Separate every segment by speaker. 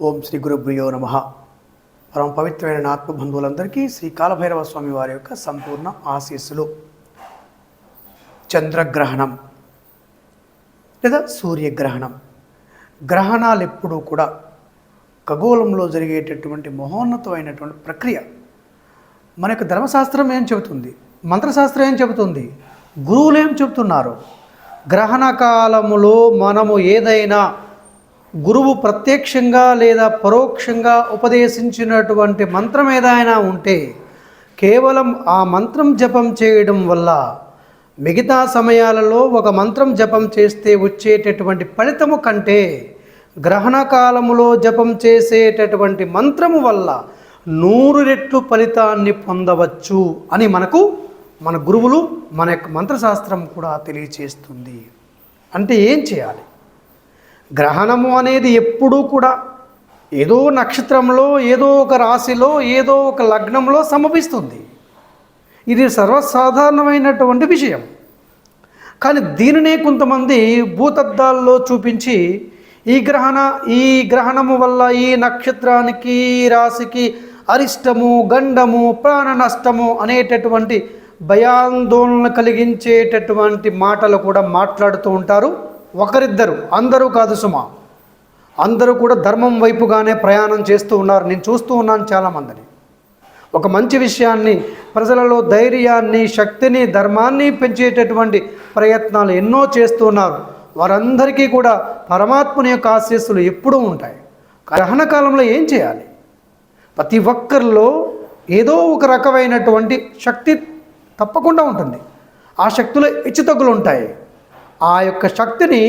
Speaker 1: ఓం శ్రీ గురుభ్రియో నమ. పరమ పవిత్రమైన ఆత్మబంధువులందరికీ శ్రీ కాలభైరవ స్వామి వారి యొక్క సంపూర్ణ ఆశీస్సులు. చంద్రగ్రహణం లేదా సూర్యగ్రహణం. గ్రహణాలు ఎప్పుడూ కూడా ఖగోళంలో జరిగేటటువంటి మహోన్నతమైనటువంటి ప్రక్రియ మన యొక్క ధర్మశాస్త్రం ఏం చెబుతుంది? మంత్రశాస్త్రం ఏం చెబుతుంది? గురువులు ఏం చెబుతున్నారు? గ్రహణ కాలములో మనము ఏదైనా గురువు ప్రత్యక్షంగా లేదా పరోక్షంగా ఉపదేశించినటువంటి మంత్రం ఏదైనా ఉంటే కేవలం ఆ మంత్రం జపం చేయడం వల్ల మిగతా సమయాలలో ఒక మంత్రం జపం చేస్తే వచ్చేటటువంటి ఫలితము కంటే గ్రహణ కాలములో జపం చేసేటటువంటి మంత్రము వల్ల నూరు రెట్లు ఫలితాన్ని పొందవచ్చు అని మనకు మన గురువులు మన యొక్క మంత్రశాస్త్రం కూడా తెలియచేస్తుంది. అంటే ఏం చేయాలి? గ్రహణము అనేది ఎప్పుడూ కూడా ఏదో నక్షత్రంలో ఏదో ఒక రాశిలో ఏదో ఒక లగ్నంలో సమపిస్తుంది ఇది సర్వసాధారణమైనటువంటి విషయం. కానీ దీనినే కొంతమంది భూతద్దాల్లో చూపించి ఈ గ్రహణ ఈ గ్రహణము వల్ల ఈ నక్షత్రానికి ఈ రాశికి అరిష్టము గండము ప్రాణ నష్టము అనేటటువంటి భయాందోళన కలిగించేటటువంటి మాటలు కూడా మాట్లాడుతూ ఉంటారు. ఒకరిద్దరు అందరూ కాదు సుమా. అందరూ కూడా ధర్మం వైపుగానే ప్రయాణం చేస్తూ ఉన్నారు. నేను చూస్తూ ఉన్నాను చాలామందిని. ఒక మంచి విషయాన్ని ప్రజలలో ధైర్యాన్ని శక్తిని ధర్మాన్ని పెంచేటటువంటి ప్రయత్నాలు ఎన్నో చేస్తున్నారు వారందరికీ కూడా పరమాత్ముని యొక్క ఆశీస్సులు ఎప్పుడూ ఉంటాయి. గ్రహణ కాలంలో ఏం చేయాలి? ప్రతి ఒక్కరిలో ఏదో ఒక రకమైనటువంటి శక్తి తప్పకుండా ఉంటుంది. ఆ శక్తిలో హెచ్చుతగ్గులు ఉంటాయి. ఆ యొక్క శక్తిని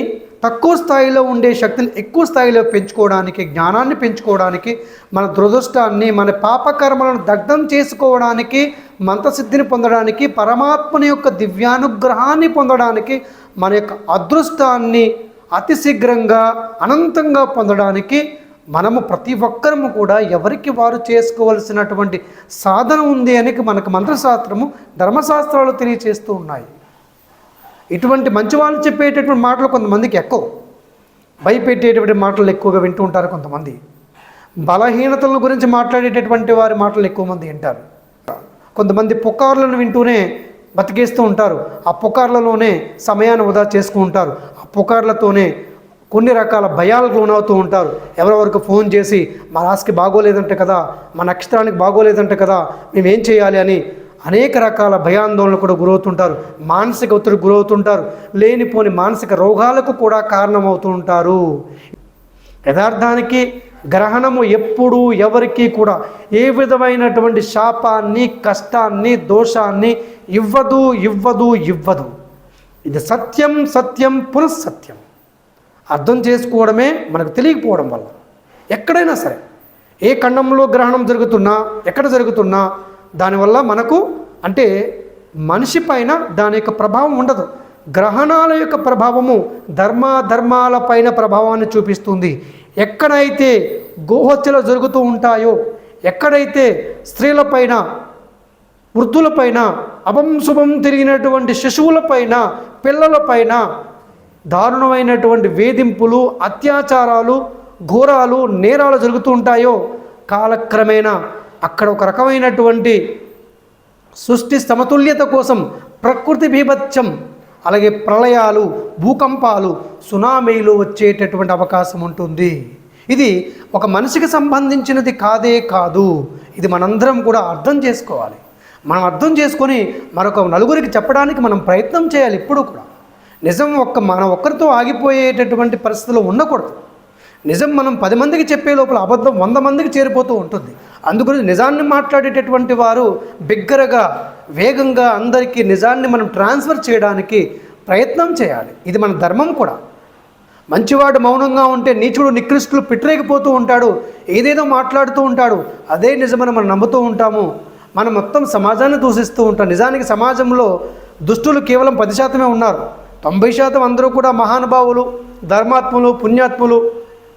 Speaker 1: తక్కువ స్థాయిలో ఉండే శక్తిని ఎక్కువ స్థాయిలో పెంచుకోవడానికి జ్ఞానాన్ని పెంచుకోవడానికి మన దురదృష్టాన్ని మన పాపకర్మలను దగ్ధం చేసుకోవడానికి మంత్రసిద్ధిని పొందడానికి పరమాత్మని యొక్క దివ్యానుగ్రహాన్ని పొందడానికి మన యొక్క అదృష్టాన్ని అతి శీఘ్రంగా అనంతంగా పొందడానికి మనము ప్రతి ఒక్కరము కూడా ఎవరికి వారు చేసుకోవలసినటువంటి సాధన ఉంది అని మనకు మంత్రశాస్త్రము ధర్మశాస్త్రాలు తెలియచేస్తూ ఉన్నాయి. ఇటువంటి మంచి వాళ్ళు చెప్పేటటువంటి మాటలు కొంతమందికి ఎక్కువ. భయపెట్టేటువంటి మాటలు ఎక్కువగా వింటూ ఉంటారు కొంతమంది. బలహీనతల గురించి మాట్లాడేటటువంటి వారి మాటలు ఎక్కువ మంది వింటారు. కొంతమంది పుకార్లను వింటూనే బతికేస్తూ ఉంటారు. ఆ పుకార్లలోనే సమయాన్ని వృధా చేసుకుంటూ ఉంటారు. ఆ పుకార్లతోనే కొన్ని రకాల భయాలకు లోనవుతూ ఉంటారు. ఎవరెవరికి ఫోన్ చేసి మా రాశికి బాగోలేదంటే కదా మా నక్షత్రానికి బాగోలేదంటే కదా మేమేం చేయాలి అని అనేక రకాల భయాందోళనలు కూడా గురవుతుంటారు. మానసిక ఒత్తిడి గురవుతుంటారు. లేనిపోని మానసిక రోగాలకు కూడా కారణమవుతూ ఉంటారు. యథార్థానికి గ్రహణము ఎప్పుడూ ఎవరికి కూడా ఏ విధమైనటువంటి శాపాన్ని కష్టాన్ని దోషాన్ని ఇవ్వదు ఇవ్వదు ఇవ్వదు. ఇది సత్యం సత్యం పునఃసత్యం అర్థం చేసుకోవడమే మనకు తెలియకపోవడం వల్ల. ఎక్కడైనా సరే ఏ ఖండంలో గ్రహణం జరుగుతున్నా ఎక్కడ జరుగుతున్నా దానివల్ల మనకు అంటే మనిషి పైన దాని యొక్క ప్రభావం ఉండదు. గ్రహణాల యొక్క ప్రభావము ధర్మాధర్మాల పైన ప్రభావాన్ని చూపిస్తుంది. ఎక్కడైతే గోహత్యలు జరుగుతూ ఉంటాయో ఎక్కడైతే స్త్రీలపైన వృద్ధులపైన అభంశుభం తిరిగినటువంటి శిశువులపైన పిల్లలపైన దారుణమైనటువంటి వేధింపులు అత్యాచారాలు ఘోరాలు నేరాలు జరుగుతూ ఉంటాయో కాలక్రమేణా అక్కడ ఒక రకమైనటువంటి సృష్టి సమతుల్యత కోసం ప్రకృతి బీభత్సం అలాగే ప్రళయాలు భూకంపాలు సునామీలు వచ్చేటటువంటి అవకాశం ఉంటుంది. ఇది ఒక మనిషికి సంబంధించినది కాదే కాదు. ఇది మనందరం కూడా అర్థం చేసుకోవాలి. మనం అర్థం చేసుకొని మరొక నలుగురికి చెప్పడానికి మనం ప్రయత్నం చేయాలి ఇప్పుడు కూడా. నిజం ఒక్క మన ఒక్కరితో ఆగిపోయేటటువంటి పరిస్థితులు ఉండకూడదు. నిజం మనం పది మందికి చెప్పే లోపల అబద్ధం వంద మందికి చేరిపోతూ ఉంటుంది. అందుగురించి నిజాన్ని మాట్లాడేటటువంటి వారు బిగ్గరగా వేగంగా అందరికీ నిజాన్ని మనం ట్రాన్స్ఫర్ చేయడానికి ప్రయత్నం చేయాలి. ఇది మన ధర్మం కూడా. మంచివాడు మౌనంగా ఉంటే నీచుడు నికృష్టులు పిట్రేగిపోతూ ఉంటాడు. ఏదేదో మాట్లాడుతూ ఉంటాడు. అదే నిజమని మనం నమ్ముతూ ఉంటాము. మనం మొత్తం సమాజాన్ని దూషిస్తూ ఉంటాం. నిజానికి సమాజంలో దుష్టులు కేవలం పది శాతమే ఉన్నారు. తొంభై శాతం అందరూ కూడా మహానుభావులు ధర్మాత్ములు పుణ్యాత్ములు.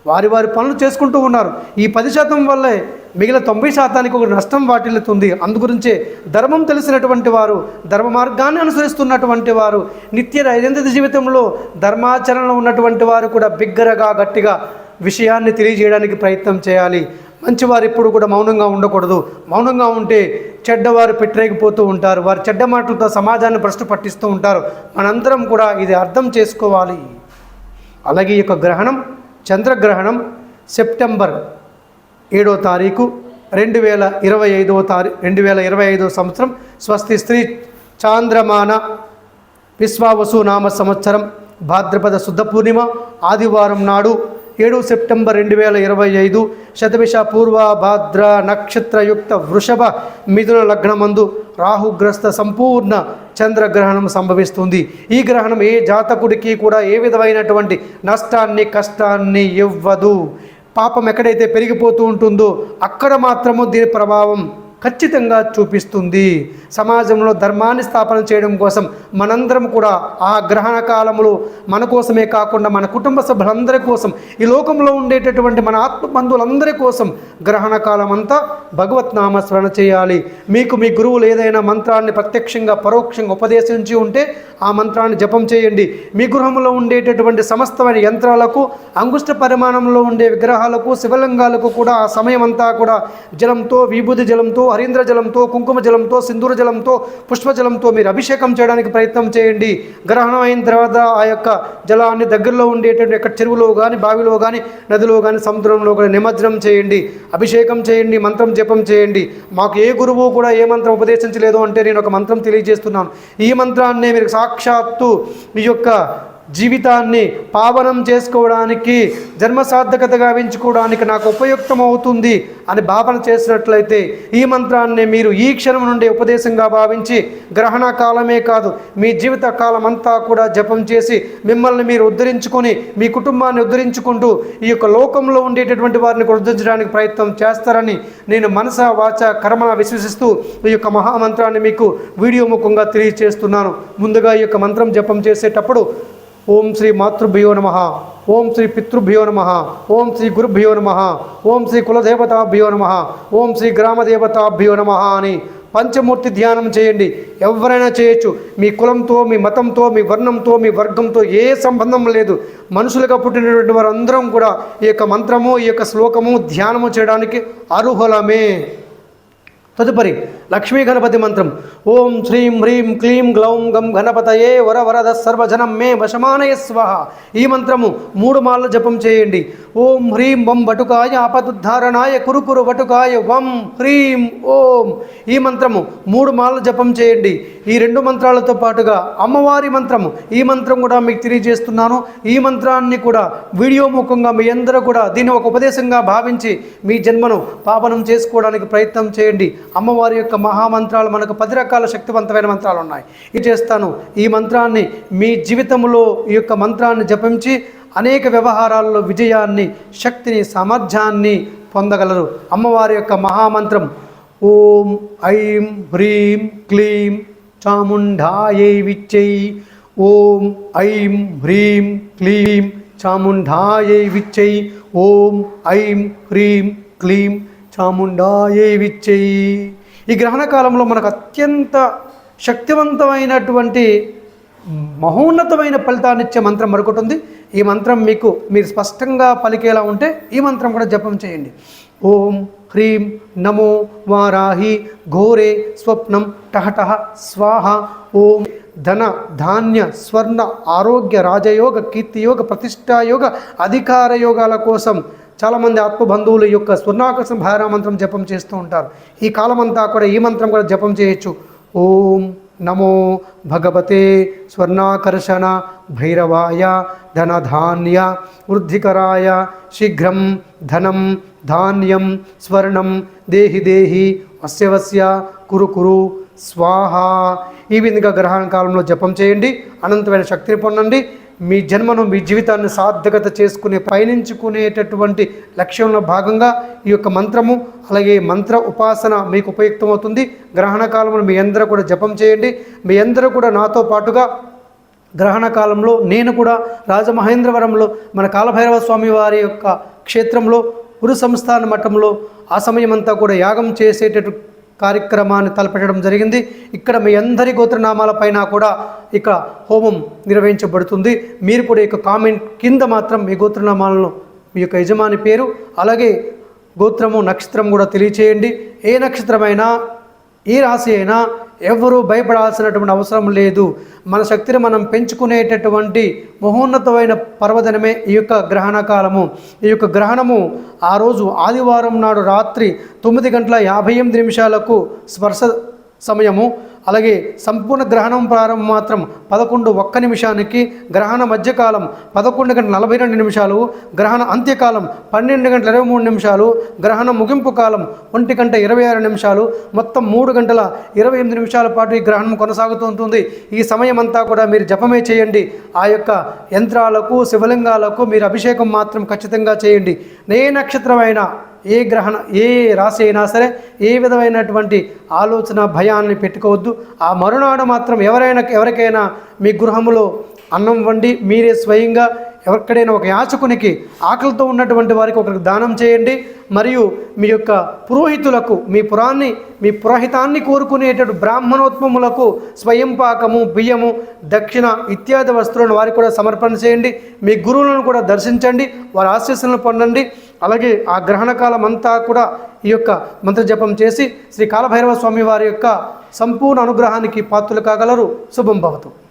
Speaker 1: వారి వారి పనులు చేసుకుంటూ ఉన్నారు. ఈ పది శాతం వల్లే మిగిలిన తొంభై శాతానికి ఒక నష్టం వాటిల్లుతుంది. అందుగురించే ధర్మం తెలిసినటువంటి వారు ధర్మ మార్గాన్ని అనుసరిస్తున్నటువంటి వారు నిత్య దైనందిన జీవితంలో ధర్మాచరణలో ఉన్నటువంటి వారు కూడా బిగ్గరగా గట్టిగా విషయాన్ని తెలియజేయడానికి ప్రయత్నం చేయాలి. మంచివారు ఎప్పుడు కూడా మౌనంగా ఉండకూడదు. మౌనంగా ఉంటే చెడ్డవారు పెట్టరేగిపోతూ ఉంటారు. వారి చెడ్డ మాటలతో సమాజాన్ని భ్రష్టు పట్టిస్తూ ఉంటారు. మనందరం కూడా ఇది అర్థం చేసుకోవాలి. అలాగే ఈ యొక్క గ్రహణం చంద్రగ్రహణం సెప్టెంబర్ ఏడో తారీఖు రెండు వేల ఇరవై ఐదవ తారీ రెండు వేల ఇరవై ఐదవ సంవత్సరం స్వస్తి స్త్రీ చాంద్రమాన విశ్వావసు నామ సంవత్సరం భాద్రపద శుద్ధ పూర్ణిమ ఆదివారం నాడు ఏడు సెప్టెంబర్ రెండు వేల ఇరవై ఐదు శతభిష పూర్వ భాద్ర నక్షత్రయుక్త వృషభ మిథున లగ్నమందు రాహుగ్రస్త సంపూర్ణ చంద్రగ్రహణం సంభవిస్తుంది. ఈ గ్రహణం ఏ జాతకుడికి కూడా ఏ విధమైనటువంటి నష్టాన్ని కష్టాన్ని ఇవ్వదు. పాపం ఎక్కడైతే పెరిగిపోతూ ఉంటుందో అక్కడ మాత్రము దీని ప్రభావం ఖచ్చితంగా చూపిస్తుంది. సమాజంలో ధర్మాన్ని స్థాపన చేయడం కోసం మనందరం కూడా ఆ గ్రహణ కాలంలో మన కోసమే కాకుండా మన కుటుంబ సభ్యులందరి కోసం ఈ లోకంలో ఉండేటటువంటి మన ఆత్మ బంధువులందరి కోసం గ్రహణ కాలం అంతా భగవత్ నామస్మరణ చేయాలి. మీకు మీ గురువులు ఏదైనా మంత్రాన్ని ప్రత్యక్షంగా పరోక్షంగా ఉపదేశించి ఉంటే ఆ మంత్రాన్ని జపం చేయండి. మీ గృహంలో ఉండేటటువంటి సమస్తమైన యంత్రాలకు అంగుష్ట పరిమాణంలో ఉండే విగ్రహాలకు శివలింగాలకు కూడా ఆ సమయం అంతా కూడా జలంతో విభూతి జలంతో హరీంద్ర జలంతో కుంకుమ జలంతో సింధూర జలంతో పుష్ప జలంతో మీరు అభిషేకం చేయడానికి ప్రయత్నం చేయండి. గ్రహణం అయిన తర్వాత ఆ యొక్క జలాన్ని దగ్గరలో ఉండేటువంటి యొక్క చెరువులో కానీ బావిలో కానీ నదిలో కానీ సముద్రంలో కానీ నిమజ్జనం చేయండి. అభిషేకం చేయండి మంత్రం జపం చేయండి. మాకు ఏ గురువు కూడా ఏ మంత్రం ఉపదేశించలేదు అంటే నేను ఒక మంత్రం తెలియజేస్తున్నాను. ఈ మంత్రాన్ని మీరు సాక్షాత్తు మీ యొక్క జీవితాన్ని పావనం చేసుకోవడానికి జన్మసార్థకత గావించుకోవడానికి నాకు ఉపయుక్తమవుతుంది అని భావన చేసినట్లయితే ఈ మంత్రాన్ని మీరు ఈ క్షణం నుండి ఉపదేశంగా భావించి గ్రహణ కాలమే కాదు మీ జీవిత కాలం అంతా కూడా జపం చేసి మిమ్మల్ని మీరు ఉద్ధరించుకొని మీ కుటుంబాన్ని ఉద్ధరించుకుంటూ ఈ యొక్క లోకంలో ఉండేటటువంటి వారిని ఉద్ధరించడానికి ప్రయత్నం చేస్తారని నేను మనస వాచ కర్మ విశ్వసిస్తూ ఈ యొక్క మహామంత్రాన్ని మీకు వీడియో ముఖంగా తెలియజేస్తున్నాను ముందుగా ఈ యొక్క మంత్రం జపం చేసేటప్పుడు ఓం శ్రీ మాతృభ్యో నమ. ఓం శ్రీ పితృభ్యో నమ. ఓం శ్రీ గురుభ్యో నమ. ఓం శ్రీ కులదేవతాభ్యో నమ. ఓం శ్రీ గ్రామదేవతాభ్యో నమ అని పంచమూర్తి ధ్యానం చేయండి. ఎవరైనా చేయొచ్చు. మీ కులంతో మీ మతంతో మీ వర్ణంతో మీ వర్గంతో ఏ సంబంధం లేదు. మనుషులుగా పుట్టినటువంటి వారందరం కూడా ఈ యొక్క మంత్రము ఈ యొక్క శ్లోకము ధ్యానము చేయడానికి అర్హులమే. తదుపరి లక్ష్మీ గణపతి మంత్రం. ఓం శ్రీం హ్రీం క్లీం గ్లౌం గం గణపతయే వర వరద సర్వజనం మే వశమానయ స్వహ. ఈ మంత్రము మూడు మాల జపం చేయండి. ఓం హ్రీం వం వటుకాయ ఆపదుద్ధారణాయ కురుకురు వటుకాయ వం హ్రీం ఓం. ఈ మంత్రము మూడు మాల జపం చేయండి. ఈ రెండు మంత్రాలతో పాటుగా అమ్మవారి మంత్రము ఈ మంత్రం కూడా మీకు తెలియజేస్తున్నాను. ఈ మంత్రాన్ని కూడా వీడియో ముఖంగా మీ అందరూ కూడా దీన్ని ఒక ఉపదేశంగా భావించి మీ జన్మను పావనం చేసుకోవడానికి ప్రయత్నం చేయండి. అమ్మవారి యొక్క మహామంత్రాలు మనకు పది రకాల శక్తివంతమైన మంత్రాలు ఉన్నాయి. ఇది చేస్తాను. ఈ మంత్రాన్ని మీ జీవితంలో ఈ యొక్క మంత్రాన్ని జపించి అనేక వ్యవహారాల్లో విజయాన్ని శక్తిని సామర్థ్యాన్ని పొందగలరు. అమ్మవారి యొక్క మహామంత్రం ఓం ఐం హ్రీం క్లీం చాముండాయై విచ్చై. ఓం ఐం హ్రీం క్లీం చాముండాయై విచ్చై. ఓం ఐం హ్రీం క్లీం చాముండాయై విచ్చై. ఈ గ్రహణ కాలంలో మనకు అత్యంత శక్తివంతమైనటువంటి మహోన్నతమైన ఫలితాన్ని ఇచ్చే మంత్రం మరొకటి ఉంది. ఈ మంత్రం మీకు మీరు స్పష్టంగా పలికేలా ఉంటే ఈ మంత్రం కూడా జపం చేయండి. ఓం హ్రీం నమో వారాహి ఘోరే స్వప్నం టహటహ స్వాహ. ఓం ధన ధాన్య స్వర్ణ ఆరోగ్య రాజయోగ కీర్తియోగ ప్రతిష్టాయోగ అధికార యోగాల కోసం చాలామంది ఆత్మబంధువుల యొక్క స్వర్ణాకర్షణ భార మంత్రం జపం చేస్తూ ఉంటారు. ఈ కాలమంతా కూడా ఈ మంత్రం కూడా జపం చేయొచ్చు. ఓం నమో భగవతే స్వర్ణాకర్షణ భైరవాయ ధనధాన్య వృద్ధికరాయ శీఘ్రం ధనం ధాన్యం స్వర్ణం దేహి దేహి వస్యవస్య కురు కురు స్వాహ. ఈ విధంగా గ్రహణ కాలంలో జపం చేయండి. అనంతమైన శక్తిని పొందండి. మీ జన్మను మీ జీవితాన్ని సార్థకత చేసుకునే పయనించుకునేటటువంటి లక్ష్యంలో భాగంగా ఈ యొక్క మంత్రము అలాగే మంత్ర ఉపాసన మీకు ఉపయుక్తమవుతుంది. గ్రహణ కాలంలో మీ అందరూ కూడా జపం చేయండి. మీ అందరూ కూడా నాతో పాటుగా గ్రహణ కాలంలో నేను కూడా రాజమహేంద్రవరంలో మన కాలభైరవ స్వామి వారి యొక్క క్షేత్రంలో గురు సంస్థాన మఠంలో ఆ సమయమంతా కూడా యాగం చేసేటట్టు కార్యక్రమాన్ని తలపెట్టడం జరిగింది. ఇక్కడ మీ అందరి గోత్రనామాలపైన కూడా ఇక్కడ హోమం నిర్వహించబడుతుంది. మీరు కూడా ఇక కామెంట్ కింద మాత్రం మీ గోత్రనామాలను మీ యొక్క యజమాని పేరు అలాగే గోత్రము నక్షత్రం కూడా తెలియచేయండి. ఏ నక్షత్రమైనా ఏ రాశి అయినా ఎవరు భయపడాల్సినటువంటి అవసరం లేదు. మన శక్తిని మనం పెంచుకునేటటువంటి మహోన్నతమైన పర్వదినమే ఈ యొక్క గ్రహణ కాలము. ఈ యొక్క గ్రహణము ఆ రోజు ఆదివారం నాడు రాత్రి తొమ్మిది గంటల యాభై ఎనిమిది నిమిషాలకు స్పర్శ సమయము. అలాగే సంపూర్ణ గ్రహణం ప్రారంభం మాత్రం పదకొండు ఒక్క నిమిషానికి గ్రహణ మధ్యకాలం పదకొండు గంటల నలభై రెండు నిమిషాలు గ్రహణ అంత్యకాలం పన్నెండు గంటల ఇరవై మూడు నిమిషాలు గ్రహణ ముగింపు కాలం ఒంటి గంట ఇరవై ఆరు నిమిషాలు మొత్తం మూడు గంటల ఇరవై ఎనిమిది నిమిషాల పాటు ఈ గ్రహణం కొనసాగుతూ ఉంటుంది. ఈ సమయం అంతా కూడా మీరు జపమే చేయండి. ఆ యొక్క యంత్రాలకు శివలింగాలకు మీరు అభిషేకం మాత్రం ఖచ్చితంగా చేయండి. నే నక్షత్రమైనా ఏ గ్రహణ ఏ రాశి అయినా సరే ఏ విధమైనటువంటి ఆలోచన భయాన్ని పెట్టుకోవద్దు. ఆ మరునాడు మాత్రం ఎవరైనా ఎవరికైనా మీ గృహములో అన్నం వండి మీరే స్వయంగా ఎక్కడైనా ఒక యాచకునికి ఆకలితో ఉన్నటువంటి వారికి ఒకరికి దానం చేయండి. మరియు మీ యొక్క పురోహితులకు మీ పురాన్ని మీ పురోహితాన్ని కోరుకునేటటువంటి బ్రాహ్మణోత్మములకు స్వయం పాకము బియ్యము దక్షిణ ఇత్యాది వస్తువులను వారికి కూడా సమర్పణ చేయండి. మీ గురువులను కూడా దర్శించండి. వారి ఆశీస్సులను పొందండి. అలాగే ఆ గ్రహణ కాలం అంతా కూడా ఈ యొక్క మంత్రజపం చేసి శ్రీ కాలభైరవ స్వామి వారి యొక్క సంపూర్ణ అనుగ్రహానికి పాత్రలు కాగలరు. శుభం భవతు.